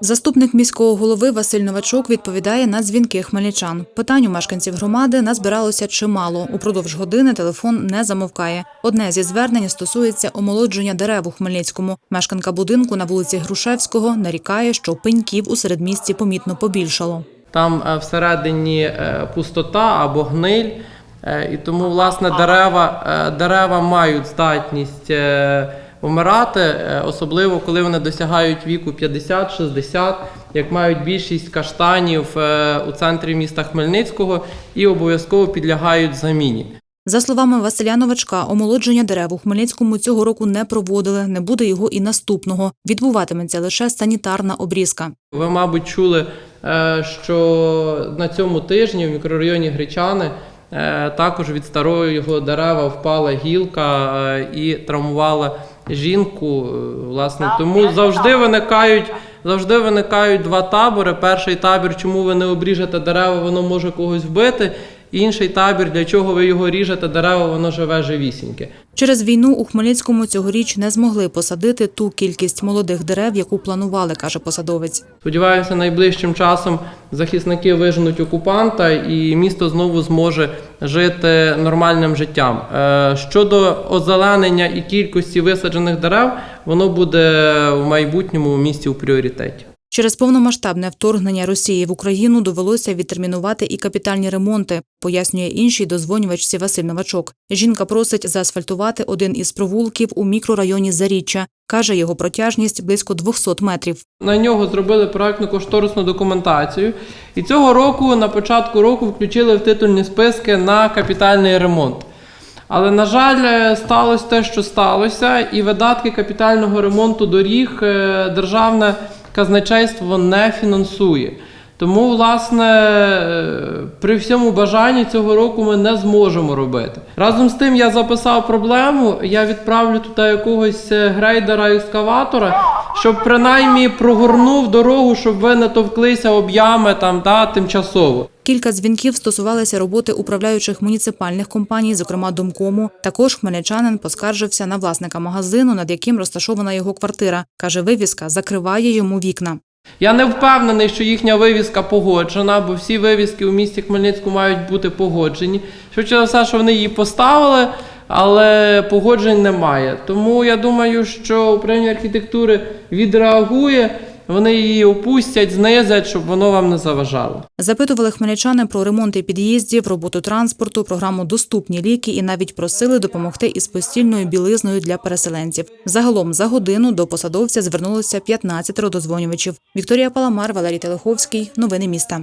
Заступник міського голови Василь Новачук відповідає на дзвінки хмельничан. Питань у мешканців громади назбиралося чимало. Упродовж години телефон не замовкає. Одне зі звернень стосується омолодження дерев у Хмельницькому. Мешканка будинку на вулиці Грушевського нарікає, що пеньків у середмісті помітно побільшало. Там е, всередині е, пустота або гниль, е, і тому власне дерева, дерева мають здатність вмирати, е, особливо коли вони досягають віку 50-60, як мають більшість каштанів е, у центрі міста Хмельницького і обов'язково підлягають заміні. За словами Василя Новачка, омолодження дерев у Хмельницькому цього року не проводили, не буде його і наступного. Відбуватиметься лише санітарна обрізка. Ви, мабуть, чули, е, що на цьому тижні в мікрорайоні Гречани також від старого його дерева впала гілка і травмувала жінку. Е, Власне, тому завжди виникають. Завжди виникають два табори. Перший табір, чому ви не обріжете дерева, воно може когось вбити. Інший табір, для чого ви його ріжете, дерева, воно живе живісіньке. Через війну у Хмельницькому цьогоріч не змогли посадити ту кількість молодих дерев, яку планували, каже посадовець. Сподіваюся, найближчим часом захисники виженуть окупанта і місто знову зможе жити нормальним життям. Е, Щодо озеленення і кількості висаджених дерев, воно буде в майбутньому місті у пріоритеті. Через повномасштабне вторгнення Росії в Україну довелося відтермінувати і капітальні ремонти, пояснює інший дозвонювачці Василь Новачок. Жінка просить заасфальтувати один із провулків у мікрорайоні Заріччя. Каже, його протяжність близько 200 метрів. На нього зробили проектну кошторисну документацію. І цього року, на початку року, включили в титульні списки на капітальний ремонт. Але, на жаль, е, сталося те, що сталося, і видатки капітального ремонту доріг е, державне казначейство не фінансує. Тому, власне, е, при всьому бажанні цього року ми не зможемо робити. Разом з тим, я записав проблему. Я відправлю туди якогось е, грейдера екскаватора, щоб принаймні прогорнув дорогу, щоб ви не товклися об ями там да, тимчасово. Кілька дзвінків стосувалися роботи управляючих муніципальних компаній, зокрема Домкому. Також хмельничанин поскаржився на власника магазину, над яким розташована його квартира. Каже, вивіска закриває йому вікна. Я не впевнений, що їхня вивіска погоджена, бо всі вивіски у місті Хмельницьку мають бути погоджені. Швидше за все, що вони її поставили, але погоджень немає. Тому я думаю, що управління архітектури відреагує, вони її опустять, знизять, щоб воно вам не заважало. Запитували хмельничани про ремонти під'їздів, роботу транспорту, програму Доступні ліки і навіть просили допомогти із постільною білизною для переселенців. Загалом за годину до посадовця звернулося 15 дозвонювачів. Вікторія Паламар, Валерій Телеховський. Новини міста.